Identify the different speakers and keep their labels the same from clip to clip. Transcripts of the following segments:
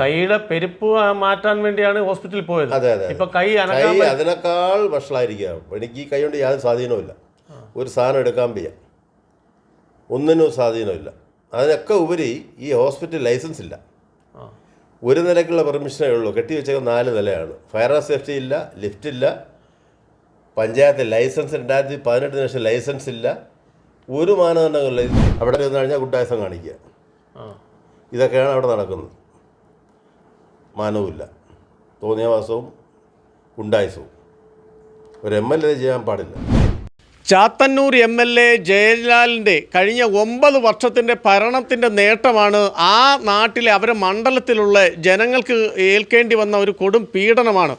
Speaker 1: കൈയുടെ പെരുപ്പ് മാറ്റാൻ വേണ്ടിയാണ് ഹോസ്പിറ്റലിൽ പോയത്.
Speaker 2: അതെ അതെ
Speaker 1: ഇപ്പൊ കൈ
Speaker 2: കൈ അതിനേക്കാൾ വഷളായിരിക്കുക എനിക്ക് ഈ കൈ കൊണ്ട് യാതൊരു സ്വാധീനവുമില്ല ഒരു സാധനം എടുക്കാൻ വയ്യ. ഒന്നിനും സ്വാധീനമില്ല അതിനൊക്കെ ഉപരി ഈ ഹോസ്പിറ്റൽ ലൈസൻസ് ഇല്ല. ഒരു നിലയ്ക്കുള്ള പെർമിഷനേ ഉള്ളൂ. കെട്ടി വെച്ചേക്കുന്ന നാല് നിലയാണ്. ഫയർ ആൻഡ് സേഫ്റ്റി ഇല്ല ലിഫ്റ്റ് ഇല്ല പഞ്ചായത്ത് ലൈസൻസ് രണ്ടായിരത്തി പതിനെട്ടിന് ശേഷം ലൈസൻസ് ഇല്ല. ഒരു മാനദണ്ഡങ്ങളില്ല അവിടെ ഇരുന്ന് കഴിഞ്ഞാൽ ഗുഡ്ഡായസം കാണിക്കുക. ഇതൊക്കെയാണ് അവിടെ നടക്കുന്നത്. മാനവുമില്ല. തോന്നിയവാസവും ഗുണ്ടായസവും. ഒരു എം എൽ എ ചെയ്യാൻ പാടില്ല.
Speaker 1: ചാത്തന്നൂർ എം എൽ എ ജയലാലിന്റെ കഴിഞ്ഞ ഒമ്പത് വർഷത്തിന്റെ ഭരണത്തിന്റെ നേട്ടമാണ് ആ നാട്ടിലെ അവരെ മണ്ഡലത്തിലുള്ള ജനങ്ങൾക്ക് ഏൽക്കേണ്ടി വന്ന ഒരു കൊടും പീഡനമാണ്.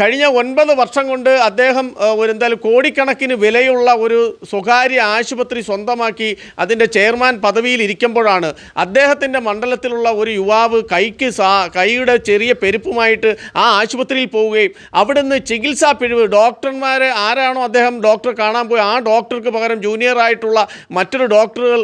Speaker 1: കഴിഞ്ഞ ഒൻപത് വർഷം കൊണ്ട് അദ്ദേഹം ഒരു എന്തായാലും കോടിക്കണക്കിന് വിലയുള്ള ഒരു സ്വകാര്യ ആശുപത്രി സ്വന്തമാക്കി അതിന്റെ ചെയർമാൻ പദവിയിൽ ഇരിക്കുമ്പോഴാണ് അദ്ദേഹത്തിന്റെ മണ്ഡലത്തിലുള്ള ഒരു യുവാവ് കൈക്ക് സാ കൈയുടെ ചെറിയ പെരുപ്പുമായിട്ട് ആ ആശുപത്രിയിൽ പോവുകയും അവിടുന്ന് ചികിത്സാ പിഴവ് ഡോക്ടർമാരെ ആരാണോ അദ്ദേഹം ഡോക്ടറെ കാണാൻ പോയി ആ ഡോക്ടർക്ക് പകരം ജൂനിയർ ആയിട്ടുള്ള മറ്റൊരു ഡോക്ടറുകൾ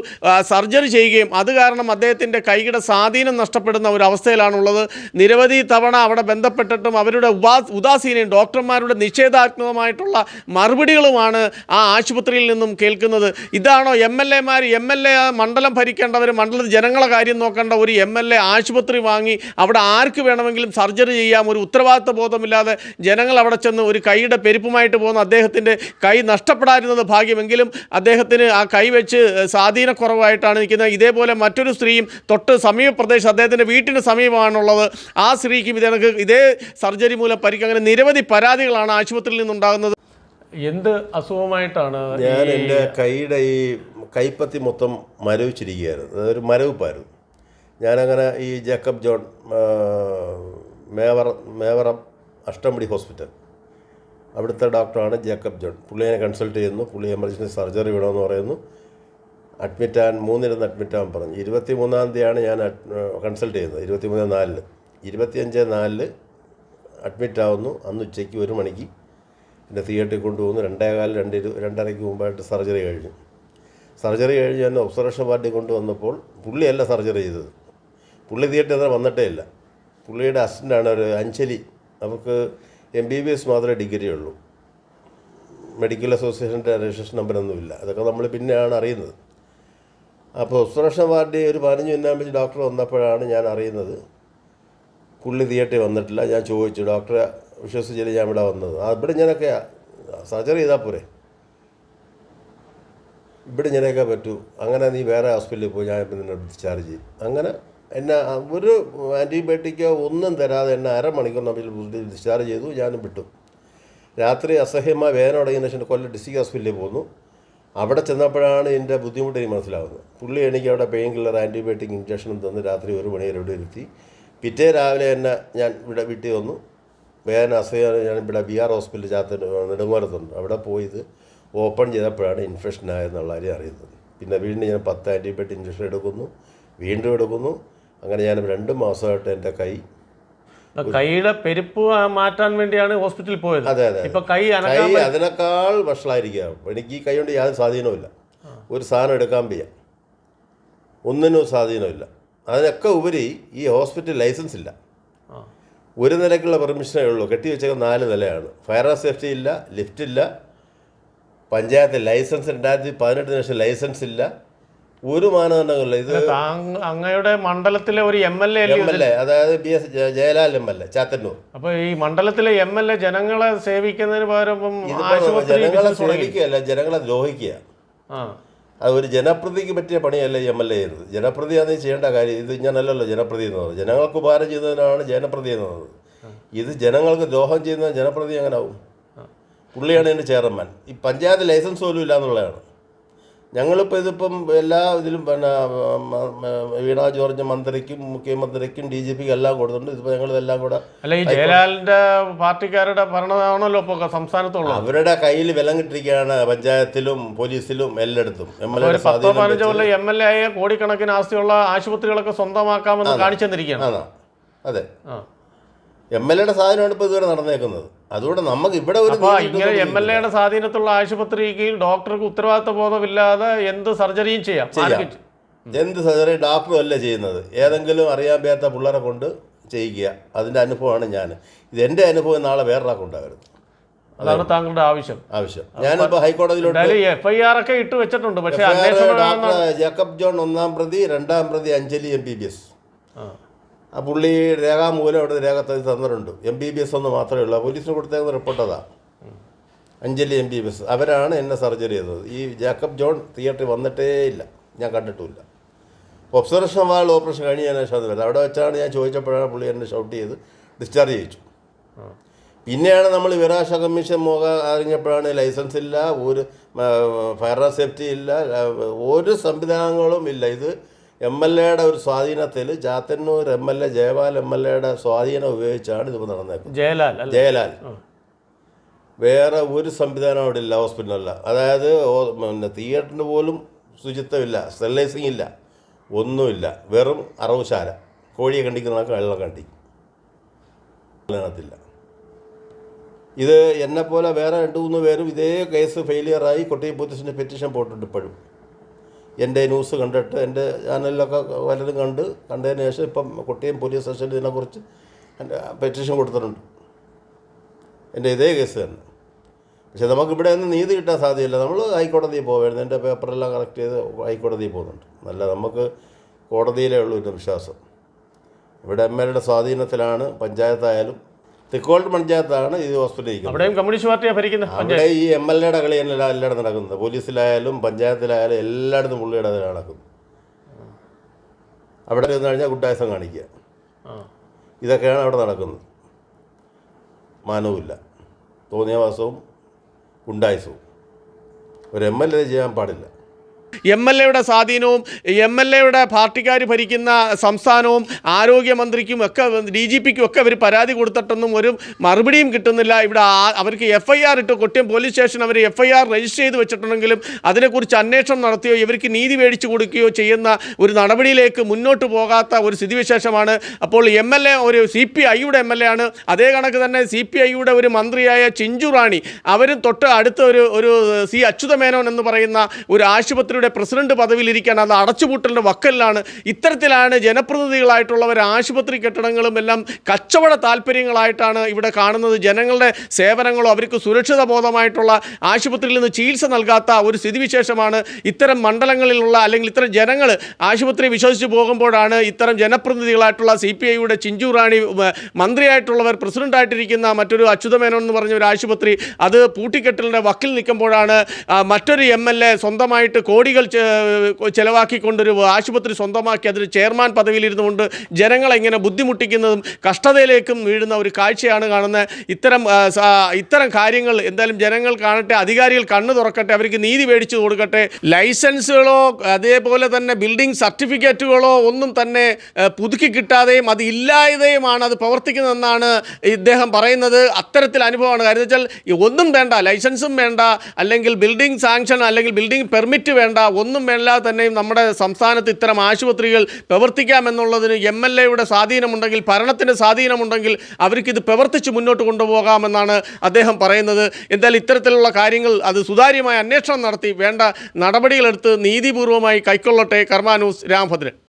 Speaker 1: സർജറി ചെയ്യുകയും അത് കാരണം അദ്ദേഹത്തിന്റെ കൈയുടെ സ്വാധീനം നഷ്ടപ്പെടുന്ന ഒരു അവസ്ഥയിലാണുള്ളത്. നിരവധി തവണ അവിടെ ബന്ധപ്പെട്ടിട്ടും അവരുടെ ഉപാ ഉദാസീനയും ഡോക്ടർമാരുടെ നിഷേധാത്മകമായിട്ടുള്ള മറുപടികളുമാണ് ആ ആശുപത്രിയിൽ നിന്നും കേൾക്കുന്നത്. ഇതാണോ എം എൽ എമാർ എം എൽ എ മണ്ഡലം ഭരിക്കേണ്ടവർ മണ്ഡലത്തിൽ ജനങ്ങളെ കാര്യം നോക്കേണ്ട ഒരു എം എൽ എ ആശുപത്രി വാങ്ങി അവിടെ ആർക്ക് വേണമെങ്കിലും സർജറി ചെയ്യാം ഒരു ഉത്തരവാദിത്വ ബോധമില്ലാതെ ജനങ്ങൾ അവിടെ ചെന്ന് ഒരു കൈയുടെ പെരുപ്പുമായിട്ട് പോകുന്ന അദ്ദേഹത്തിന്റെ കൈ നഷ്ടപ്പെടാതിരുന്നത് ഭാഗ്യമെങ്കിലും അദ്ദേഹത്തിന് ആ കൈവച്ച് സ്വാധീനക്കുറവായിട്ടാണ് നിൽക്കുന്നത്. ഇതേപോലെ മറ്റൊരു സ്ത്രീയും തൊട്ട് സമീപ പ്രദേശം അദ്ദേഹത്തിന്റെ വീട്ടിന് സമീപമാണുള്ളത്. ആ സ്ത്രീക്കും ഇതേ ഇതേ സർജറി മൂലം പരിക്ക് അങ്ങനെ നിരവധി പരാതികളാണ് ആശുപത്രിയിൽ നിന്നുണ്ടാകുന്നത്. എന്ത് അസുഖമായിട്ടാണ്
Speaker 2: ഞാൻ എന്റെ കൈയുടെ ഈ കൈപ്പത്തി മൊത്തം മരവിച്ചിരിക്കുകയായിരുന്നു. അതൊരു മരവിപ്പായിരുന്നു. ഞാനങ്ങനെ ഈ ജേക്കബ് ജോൺ മേവറം മേവർ മേവറം അഷ്ടമുടി ഹോസ്പിറ്റൽ അവിടുത്തെ ഡോക്ടറാണ് ജേക്കബ് ജോൺ. പുള്ളിയെ കൺസൾട്ട് ചെയ്യുന്നു. പുള്ളി എമർജൻസി സർജറി വേണമെന്ന് പറയുന്നു. അഡ്മിറ്റ് ആകാൻ മൂന്നിരുന്ന് അഡ്മിറ്റ് ആകാൻ പറഞ്ഞു. ഇരുപത്തി മൂന്നാം തീയതിയാണ് ഞാൻ കൺസൾട്ട് ചെയ്യുന്നത് ഇരുപത്തി മൂന്ന് നാലിൽ. ഇരുപത്തിയഞ്ച് നാലിൽ അഡ്മിറ്റ് ആവുന്നു. അന്ന് ഉച്ചയ്ക്ക് ഒരു മണിക്ക് പിന്നെ തിയേറ്ററിൽ കൊണ്ടുപോകുന്നു. രണ്ടേകാൽ രണ്ട് ഇരു രണ്ടരയ്ക്ക് മുമ്പായിട്ട് സർജറി കഴിഞ്ഞു. സർജറി കഴിഞ്ഞ് ഞാൻ ഒബ്സർവേഷൻ വാർഡിൽ കൊണ്ടുവന്നപ്പോൾ പുള്ളിയല്ല സർജറി ചെയ്തത്. പുള്ളി തിയേറ്ററിൽ വന്നിട്ടേ ഇല്ല. പുള്ളിയുടെ അസിസ്റ്റന്റാണ് ഒരു അഞ്ചലി അവർക്ക് എം ബി ബി എസ് മാത്രമേ ഡിഗ്രി ഉള്ളൂ. മെഡിക്കൽ അസോസിയേഷന്റെ രജിസ്ട്രേഷൻ നമ്പറൊന്നുമില്ല അതൊക്കെ നമ്മൾ പിന്നെയാണ് അറിയുന്നത്. അപ്പോൾ സുരക്ഷ വാർഡിൽ ഒരു പതിനഞ്ച് മിനിറ്റ് ഡോക്ടർ വന്നപ്പോഴാണ് ഞാൻ അറിയുന്നത്. പുള്ളി തിയേറ്ററിൽ വന്നിട്ടില്ല. ഞാൻ ചോദിച്ചു ഡോക്ടറെ വിശ്വസിച്ചില്ല ഞാൻ ഇവിടെ വന്നത്. ഇവിടെ ഞാനൊക്കെ സർജറി ചെയ്താൽ പോരെ. ഇവിടെ ഞാനൊക്കെ പറ്റൂ. അങ്ങനെ നീ വേറെ ഹോസ്പിറ്റലിൽ പോയി ഞാൻ ഇപ്പം നിന്നെ ഡിസ്ചാർജ് ചെയ്യും. അങ്ങനെ എന്നെ ഒരു ആന്റിബയോട്ടിക്കോ ഒന്നും തരാതെ എന്നെ അരമണിക്കൂറിനുള്ളിൽ ഡിസ്ചാർജ് ചെയ്തു ഞാനും വിട്ടു. രാത്രി അസഹ്യമായ വേദന തുടങ്ങിയതിന് ശേഷം കൊല്ലം ഡിസ്ട്രിക്ട് ഹോസ്പിറ്റലിൽ പോന്നു. അവിടെ ചെന്നപ്പോഴാണ് എന്റെ ബുദ്ധിമുട്ട് എനിക്ക് മനസ്സിലാവുന്നത്. പുള്ളി എനിക്ക് അവിടെ പെയിൻ കില്ലർ ആന്റിബയോട്ടിക് ഇഞ്ചക്ഷനും തന്ന് രാത്രി ഒരു മണി വരെ ഇവിടെ ഇരുത്തി. പിറ്റേ രാവിലെ എന്നെ ഞാൻ ഇവിടെ വീട്ടിൽ വന്നു. വേദന അസഹ്യം ഞാൻ ഇവിടെ ബി ആർ ഹോസ്പിറ്റലിൽ ചാത്ത നെടുങ്ങോരത്തുണ്ട്. അവിടെ പോയിത് ഓപ്പൺ ചെയ്തപ്പോഴാണ് ഇൻഫെക്ഷൻ ആയെന്നുള്ള കാര്യം അറിയുന്നത്. പിന്നെ വീണ്ടും ഞാൻ പത്ത് ആന്റിബയോട്ടിക് ഇഞ്ചക്ഷൻ എടുക്കുന്നു. വീണ്ടും എടുക്കുന്നു. അങ്ങനെ ഞാൻ രണ്ട് മാസമായിട്ട് എന്റെ കൈ
Speaker 1: കൈയുടെ പെരുപ്പ് മാറ്റാൻ വേണ്ടിയാണ് ഹോസ്പിറ്റലിൽ പോയത്.
Speaker 2: അതെ അതെ.
Speaker 1: ഇപ്പൊ കൈ
Speaker 2: കൈ അതിനേക്കാൾ വഷളായിരിക്കുക എനിക്ക് ഈ കൈ കൊണ്ട് യാതൊരു സ്വാധീനവുമില്ല ഒരു സാധനം എടുക്കാൻ വയ്യ. ഒന്നിനും സ്വാധീനമില്ല അതിനൊക്കെ ഉപരി ഈ ഹോസ്പിറ്റൽ ലൈസൻസ് ഇല്ല. ഒരു നിലയ്ക്കുള്ള പെർമിഷനേ ഉള്ളൂ. കെട്ടി വെച്ചേക്കുന്ന നാല് നിലയാണ്. ഫയർ ആൻഡ് സേഫ്റ്റി ഇല്ല ലിഫ്റ്റ് ഇല്ല. പഞ്ചായത്ത് ലൈസൻസ് രണ്ടായിരത്തി പതിനെട്ടിന് ശേഷം ലൈസൻസ് ഇല്ല. ഒരു മാനദണ്ഡങ്ങളില്ല. ഇത്
Speaker 1: അങ്ങയുടെ മണ്ഡലത്തിലെ ഒരു M L A
Speaker 2: M L A അതായത് B S Jayalal M L A Chathannoor.
Speaker 1: അപ്പൊ ഈ മണ്ഡലത്തിലെ എം എൽ എ ജനങ്ങളെ സേവിക്കുന്നതിന് പകരം
Speaker 2: ജനങ്ങളെ സേവിക്കുകയല്ല ജനങ്ങളെ ദ്രോഹിക്കുക.
Speaker 1: ആ.
Speaker 2: അത് ഒരു ജനപ്രതിക്ക് പറ്റിയ പണിയല്ല എം എൽ എ ചെയ്യുന്നത് ജനപ്രതി അത് ചെയ്യേണ്ട കാര്യം ഇത് ഞാനല്ലല്ലോ ജനപ്രതി എന്ന് പറയുന്നത് ജനങ്ങൾക്ക് ഉപകാരം ചെയ്യുന്നതിനാണ് ജനപ്രതി എന്ന് പറയുന്നത് ഇത് ജനങ്ങൾക്ക് ദ്രോഹം ചെയ്യുന്ന ജനപ്രതി അങ്ങനെ ആവും പുള്ളിയാണ് എന്റെ ചെയർമാൻ. ഈ പഞ്ചായത്ത് ലൈസൻസ് പോലും ഇല്ല എന്നുള്ളതാണ് ഞങ്ങളിപ്പോൾ ഇതിപ്പം എല്ലാ ഇതിലും പിന്നെ വീണ ജോർജ് മന്ത്രിക്കും മുഖ്യമന്ത്രിക്കും ഡി ജി പിക്കും എല്ലാം കൊടുത്തിട്ടുണ്ട്. ഇതിപ്പോൾ ഞങ്ങളിതെല്ലാം കൂടെ
Speaker 1: അല്ല ഈ ജയലാലിന്റെ പാർട്ടിക്കാരുടെ ഭരണമാണല്ലോ ഇപ്പോൾ സംസ്ഥാനത്തുള്ളത്.
Speaker 2: അവരുടെ കയ്യിൽ വിലം കിട്ടിരിക്കുകയാണ് പഞ്ചായത്തിലും പോലീസിലും എല്ലായിടത്തും. എം എൽ
Speaker 1: എ
Speaker 2: എയുടെ
Speaker 1: പത്തോ പതിനഞ്ചോ കൊല്ലം എം എൽ എ ആയ കോടിക്കണക്കിന് ആസ്തിയുള്ള ആശുപത്രികളൊക്കെ സ്വന്തമാക്കാമെന്ന് കാണിച്ചു തന്നിരിക്കുകയാണ്
Speaker 2: അതെ.
Speaker 1: ആ.
Speaker 2: എം എൽ എയുടെ സാധനമാണ് ഇപ്പോൾ ഇതുവരെ നടന്നേക്കുന്നത്. അതുകൊണ്ട് നമുക്ക് ഇവിടെ ഒരു
Speaker 1: ഇങ്ങനെ എം എൽ എയുടെ സ്വാധീനത്തുള്ള ആശുപത്രിക്ക് ഡോക്ടർക്ക് ഉത്തരവാദിത്വ ബോധമില്ലാതെ എന്ത് സർജറിയും ചെയ്യാം.
Speaker 2: എന്ത് സർജറി ഡോക്ടറും അല്ല ചെയ്യുന്നത്. ഏതെങ്കിലും അറിയാൻ വയ്യാത്ത പിള്ളേരെ കൊണ്ട് ചെയ്യിക്കുക അതിന്റെ അനുഭവമാണ് ഞാൻ. ഇത് എന്റെ അനുഭവം നാളെ വേറൊരാൾക്ക് ഉണ്ടാകരുത്.
Speaker 1: അതാണ് താങ്കളുടെ ആവശ്യം.
Speaker 2: ആവശ്യം. ഞാനിപ്പോ ഹൈക്കോടതിയിലോട്ട്
Speaker 1: എഫ് ഐ ആർ ഒക്കെ ഇട്ട് വെച്ചിട്ടുണ്ട്. പക്ഷേ
Speaker 2: ജേക്കബ് ജോൺ ഒന്നാം പ്രതി രണ്ടാം പ്രതി Anjali M B B S.
Speaker 1: ആ.
Speaker 2: പുള്ളി രേഖാമൂലം അവിടെ രേഖത്തിൽ തന്നിട്ടുണ്ട്. എം ബി ബി എസ് ഒന്ന് മാത്രമേ ഉള്ളൂ. പോലീസിന് കൊടുത്തേക്കുന്ന റിപ്പോർട്ട് അതാ. Anjali M B B S അവരാണ് എന്നെ സർജറി ചെയ്തത്. ഈ ജേക്കബ് ജോൺ തിയേറ്ററിൽ വന്നിട്ടേ ഇല്ല. ഞാൻ കണ്ടിട്ടുമില്ല. ഒബ്സർവേഷൻ വാൾ ഓപ്പറേഷൻ കഴിഞ്ഞ് ഞാൻ ശേഷം വരുന്നത് അവിടെ വെച്ചാണ് ഞാൻ ചോദിച്ചപ്പോഴാണ് പുള്ളി എന്നെ ഷൗട്ട് ചെയ്ത് ഡിസ്ചാർജ് ചെയ്യിച്ചു. പിന്നെയാണ് നമ്മൾ വിവരാശ കമ്മീഷൻ മുഖ അറിഞ്ഞപ്പോഴാണ് ലൈസൻസ് ഇല്ല ഒരു ഫയർ സേഫ്റ്റി ഇല്ല ഒരു സംവിധാനങ്ങളും ഇല്ല. ഇത് എം എൽ എയുടെ ഒരു സ്വാധീനത്തിൽ Chathannoor M L A Jayapal M L എയുടെ സ്വാധീനം ഉപയോഗിച്ചാണ് ഇതിപ്പോൾ നടന്നേക്കുന്നത്.
Speaker 1: ജയലാൽ
Speaker 2: ജയലാൽ. വേറെ ഒരു സംവിധാനം അവിടെ ഇല്ല ഹോസ്പിറ്റലല്ല അതായത് പിന്നെ തിയേറ്ററിന് പോലും ശുചിത്വമില്ല സ്റ്റെറിലൈസിങ് ഇല്ല ഒന്നുമില്ല. വെറും അറവുശാല. കോഴിയെ കണ്ടിക്കുന്നതൊക്കെ വെള്ളം കണ്ടി അതിനകത്തില്ല. ഇത് എന്നെപ്പോലെ വേറെ രണ്ട് മൂന്ന് പേരും ഇതേ കേസ് ഫെയിലിയറായി കൊട്ടിയം പോലീസിന്റെ പെറ്റീഷൻ പോയിട്ടുണ്ട് ഇപ്പോഴും. എന്റെ ന്യൂസ് കണ്ടിട്ട് എന്റെ ചാനലിലൊക്കെ പലരും കണ്ട് കണ്ടതിന് ശേഷം ഇപ്പം കുട്ടിയും പോലീസ് സ്റ്റേഷനിൽ ഇതിനെക്കുറിച്ച് പെറ്റീഷൻ കൊടുത്തിട്ടുണ്ട്. എന്റെ ഇതേ കേസ് തന്നെ. പക്ഷേ നമുക്ക് ഇവിടെ ഒന്നും നീതി കിട്ടാൻ സാധ്യമല്ല നമ്മൾ ഹൈക്കോടതിയിൽ പോകുമായിരുന്നു എന്റെ പേപ്പറെല്ലാം കറക്റ്റ് ചെയ്ത് ഹൈക്കോടതിയിൽ പോകുന്നുണ്ട്. നല്ല നമുക്ക് കോടതിയിലേ ഉള്ളൂ വിശ്വാസം. ഇവിടെ എം എൽ സ്വാധീനത്തിലാണ് പഞ്ചായത്തായാലും തെക്കോട്ട് പഞ്ചായത്താണ് ഇരിക്കുന്നത്.
Speaker 1: കമ്മ്യൂണിസ്റ്റ് പാർട്ടിയാണ് ഭരിക്കുന്നത്
Speaker 2: അവിടെ ഈ എം എൽ എയുടെ കളി തന്നെ എല്ലായിടത്തും നടക്കുന്നത്. പോലീസിലായാലും പഞ്ചായത്തിലായാലും എല്ലായിടത്തും പുള്ളിയുടെ അതിൽ നടക്കുന്നു അവിടെ ചെന്ന് കഴിഞ്ഞാൽ ഗുഡായസം കാണിക്കുക. ഇതൊക്കെയാണ് അവിടെ നടക്കുന്നത്. മാനവുമില്ല. തോന്നിയ വാസവും ഗുണ്ടായസവും. ഒരു എം എൽ എ ചെയ്യാൻ പാടില്ല.
Speaker 1: എം എൽ എയുടെ സ്വാധീനവും എം എൽ എയുടെ പാർട്ടിക്കാർ ഭരിക്കുന്ന സംസ്ഥാനവും ആരോഗ്യമന്ത്രിക്കും ഒക്കെ ഡി ജി പിക്കും ഒക്കെ അവർ പരാതി കൊടുത്തിട്ടൊന്നും ഒരു മറുപടിയും കിട്ടുന്നില്ല. ഇവിടെ അവർക്ക് എഫ് ഐ ആർ ഇട്ട്. കൊട്ടിയം പോലീസ് സ്റ്റേഷൻ അവർ എഫ് ഐ ആർ രജിസ്റ്റർ ചെയ്ത് വെച്ചിട്ടുണ്ടെങ്കിലും അതിനെക്കുറിച്ച് അന്വേഷണം നടത്തിയോ ഇവർക്ക് നീതി മേടിച്ചു കൊടുക്കുകയോ ചെയ്യുന്ന ഒരു നടപടിയിലേക്ക് മുന്നോട്ട് പോകാത്ത ഒരു സ്ഥിതിവിശേഷമാണ്. അപ്പോൾ എം എൽ എ ഒരു സി പി ഐയുടെ എം എൽ എ ആണ്. അതേ കണക്ക് തന്നെ സി പി ഐയുടെ ഒരു മന്ത്രിയായ ചിഞ്ചു റാണി അവരും തൊട്ട് അടുത്ത ഒരു ഒരു സി അച്യുതമേനോൻ എന്ന് പറയുന്ന ഒരു ആശുപത്രിയുടെ പ്രസിഡന്റ് പദവിയിലിരിക്കാൻ അത് അടച്ചുപൂട്ടലിന്റെ വക്കലിലാണ്. ഇത്തരത്തിലാണ് ജനപ്രതിനിധികളായിട്ടുള്ളവർ ആശുപത്രി കെട്ടിടങ്ങളും എല്ലാം കച്ചവട താല്പര്യങ്ങളായിട്ടാണ് ഇവിടെ കാണുന്നത്. ജനങ്ങളുടെ സേവനങ്ങളോ അവർക്ക് സുരക്ഷിത ബോധമായിട്ടുള്ള ആശുപത്രിയിൽ നിന്ന് ചികിത്സ നൽകാത്ത ഒരു സ്ഥിതിവിശേഷമാണ് ഇത്തരം മണ്ഡലങ്ങളിലുള്ള അല്ലെങ്കിൽ ഇത്തരം ജനങ്ങൾ ആശുപത്രി വിശ്വസിച്ച് പോകുമ്പോഴാണ് ഇത്തരം ജനപ്രതിനിധികളായിട്ടുള്ള സി പി ഐയുടെ ചിഞ്ചു റാണി മന്ത്രിയായിട്ടുള്ളവർ പ്രസിഡന്റായിട്ടിരിക്കുന്ന മറ്റൊരു അച്യുതമേനോൻ എന്ന് പറഞ്ഞ ഒരു ആശുപത്രി അത് പൂട്ടിക്കെട്ടലിന്റെ വക്കിൽ നിൽക്കുമ്പോഴാണ് മറ്റൊരു എം എൽ എ സ്വന്തമായിട്ട് കോടികൾ ചെലവാക്കിക്കൊണ്ടൊരു ആശുപത്രി സ്വന്തമാക്കി അതിൽ ചെയർമാൻ പദവിയിലിരുന്നു കൊണ്ട് ജനങ്ങളെ ഇങ്ങനെ ബുദ്ധിമുട്ടിക്കുന്നതും കഷ്ടതയിലേക്കും വീഴുന്ന ഒരു കാഴ്ചയാണ് കാണുന്നത് ഇത്തരം ഇത്തരം കാര്യങ്ങൾ എന്തായാലും ജനങ്ങൾ കാണട്ടെ അധികാരികൾ കണ്ണു തുറക്കട്ടെ അവർക്ക് നീതി മേടിച്ചു കൊടുക്കട്ടെ. ലൈസൻസുകളോ അതേപോലെ തന്നെ ബിൽഡിംഗ് സർട്ടിഫിക്കറ്റുകളോ ഒന്നും തന്നെ പുതുക്കി കിട്ടാതെയും അത് ഇല്ലാതെയുമാണ് അത് പ്രവർത്തിക്കുന്നതെന്നാണ് ഇദ്ദേഹം പറയുന്നത്. അത്തരത്തിൽ അനുഭവമാണ്. കാര്യം വെച്ചാൽ ഒന്നും വേണ്ട ലൈസൻസും വേണ്ട അല്ലെങ്കിൽ ബിൽഡിംഗ് സാങ്ഷൻ അല്ലെങ്കിൽ ബിൽഡിംഗ് പെർമിറ്റ് വേണ്ട ഒന്നും വേണ്ട തന്നെയും നമ്മുടെ സംസ്ഥാനത്ത് ഇത്തരം ആശുപത്രികൾ പ്രവർത്തിക്കാമെന്നുള്ളതിന് എം എൽ എയുടെ സ്വാധീനമുണ്ടെങ്കിൽ ഭരണത്തിന്റെ സ്വാധീനമുണ്ടെങ്കിൽ അവർക്കിത് പ്രവർത്തിച്ച് മുന്നോട്ട് കൊണ്ടുപോകാമെന്നാണ് അദ്ദേഹം പറയുന്നത്. എന്തായാലും ഇത്തരത്തിലുള്ള കാര്യങ്ങൾ അത് സുതാര്യമായ അന്വേഷണം നടത്തി വേണ്ട നടപടികളെടുത്ത് നീതിപൂർവമായി കൈക്കൊള്ളട്ടെ. കർമാനൂസ് രാമഭദ്രൻ.